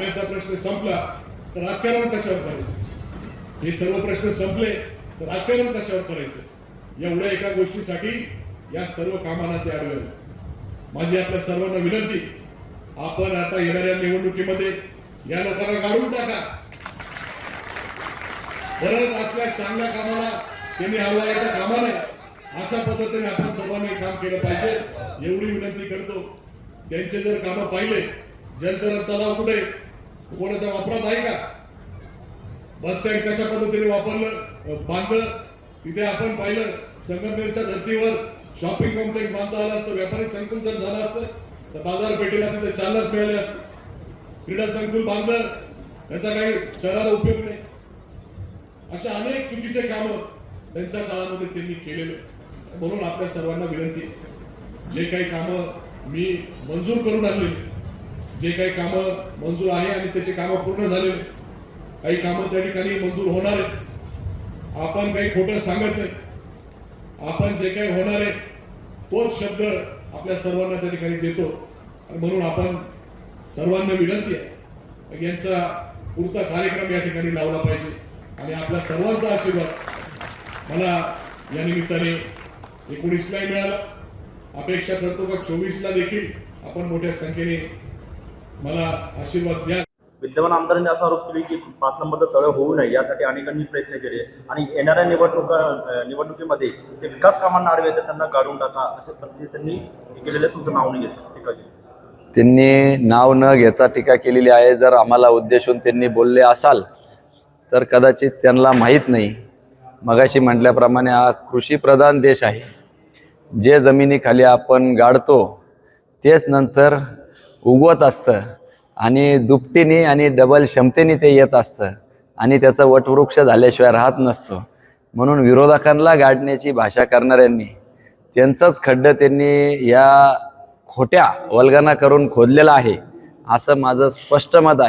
पाण्याचा प्रश्न संपला तर राजकारण कशावर करायचं? हे सर्व प्रश्न संपले तर राजकारण कशावर करायचं? एवढ्या एका गोष्टीसाठी या सर्व कामांना ते अडवलं माझी आपल्या सर्वांना विनंती आपण आता येणाऱ्या निवडणुकीमध्ये या लोकांना काढून टाका. परत असल्या चांगल्या कामाला त्यांनी हरवायच्या कामा नाही अशा पद्धतीने आपण सर्वांनी काम केलं पाहिजे एवढी विनंती करतो. त्यांचे जर कामं पाहिले जलतरण तलाव कुठे? कोणाच्या वापरात आहे का? बस स्टँड कशा पद्धतीने वापरलं? बांधलं? तिथे आपण पाहिलं संगमनेरच्या धर्तीवर शॉपिंग कॉम्प्लेक्स बांधता आलं असतं व्यापारी संकुल जर झालं असतं तर बाजारपेठेला तिथे चालनाच मिळाले असतं. क्रीडा संकुल बांधलं त्याचा काही शहराला उपयोग नाही. अशा अनेक चुकीचे कामं त्यांच्या काळामध्ये त्यांनी केलेले म्हणून आपल्या सर्वांना विनंती जे काही कामं मी मंजूर करून आणले जे काही कामं मंजूर आहे आणि त्याचे कामं पूर्ण झालेले काही कामं त्या ठिकाणी मंजूर होणार आहे आपण काही खोटं सांगत नाही. आपण जे काही होणार आहे तोच शब्द आपल्या सर्वांना त्या ठिकाणी देतो. आणि म्हणून आपण सर्वांना विनंती आहे यांचा पुरता कार्यक्रम या ठिकाणी लावला पाहिजे. आणि आपल्या सर्वांचा आशीर्वाद मला या निमित्ताने एकोणीसलाही मिळाला. अपेक्षा करतो का चोवीसला देखील आपण मोठ्या संख्येने मला आशीर्वाद द्या. विद्यमान आमदारांनी असा आरोप केले की पाच नंबरचं तळ होऊ नये यासाठी अनेकांनी प्रयत्न केले. आणि येणाऱ्या निवडणुका निवडणुकीमध्ये ते विकास कामांना आडवे येतात त्यांना काढून टाका अशा पद्धतीने त्यांनी केलेलं. तुमचं नाव नाही घेतलं टीका केली. त्यांनी नाव न घेता टीका केलेली आहे. जर आम्हाला उद्देशून त्यांनी बोलले असाल तर कदाचित त्यांना माहीत नाही. मगाशी म्हटल्याप्रमाणे हा कृषीप्रधान देश आहे. जे जमिनीखाली आपण गाडतो तेच नंतर उगवत असतं. आणि दुपटीने आणि डबल क्षमतेने ते येत असतं. आणि त्याचा वटवृक्ष झाल्याशिवाय राहत नसतो. म्हणून विरोधकांना गाडण्याची भाषा करणाऱ्यांनी त्यांचंच खड्डं त्यांनी या खोट्या वल्गना करून खोदलेलं आहे. असं माझं स्पष्ट मत आहे.